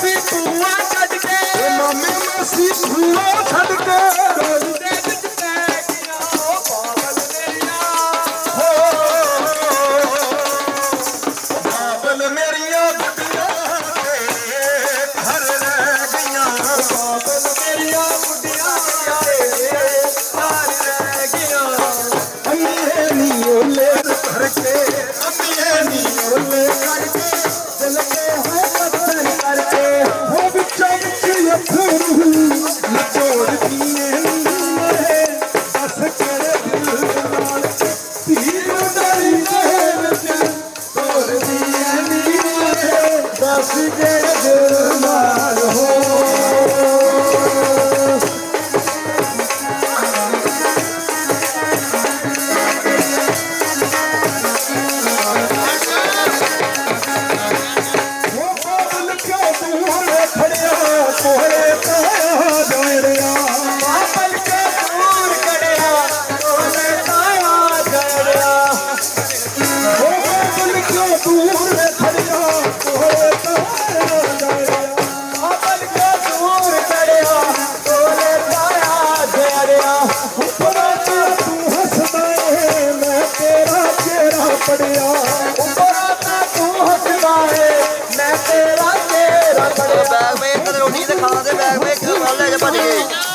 ਮਾਸੀ ਭੂਆ ਛੱਡ ਕੇ। ਮਾਮੇ ਮਾਸੀ ਭੂਆ ਛੱਡ ਕੇ। যে দুর্মার হো ਉੱਪਰਾਂ ਬੈਗ ਵੇਖ ਕਦੇ ਰੋਟੀ ਦਿਖਾ ਦੇ ਬੈਗ ਵੇਖ ਵਾਲੇ ਜੇ ਭੱਜ ਗਏ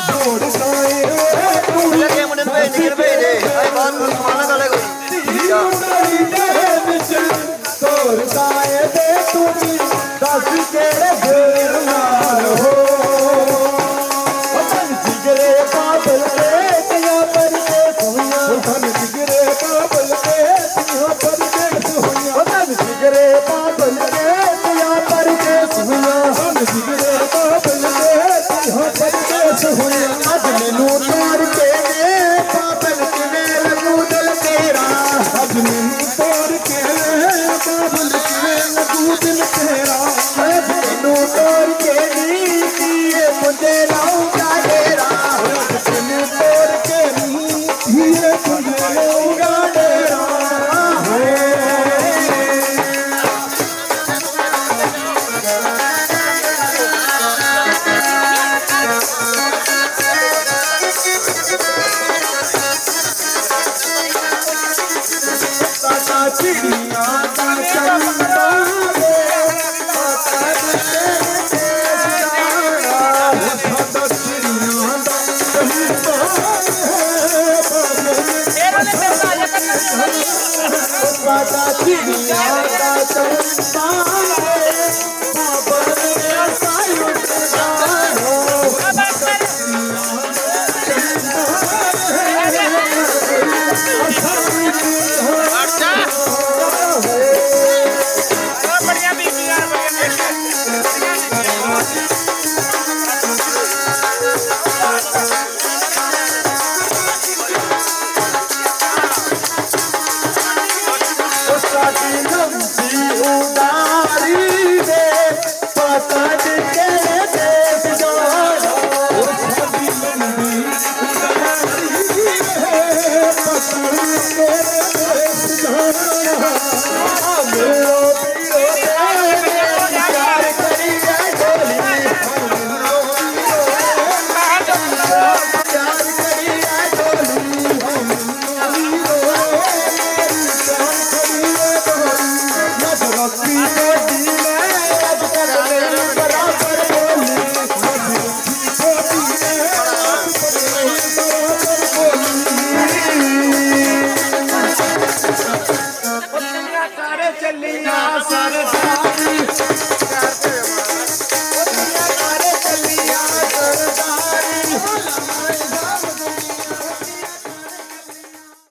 ਬਸ ਹੁਣ ਅਜਨੇ ਨੂੰ ਤੋੜ ਕੇ ਦੇ ਪਾਪਨ ਕਿਵੇਂ ਲੱਗੂ ਦਿਲ ਤੇਰਾ? ਅਜਨੇ ਨੂੰ ਤੋੜ ਕੇ ਦੇ ਪਾਪਨ ਕਿਵੇਂ ਲੱਗੂ ਦਿਲ ਤੇਰਾ? سینہ चिड़िया چرن ماں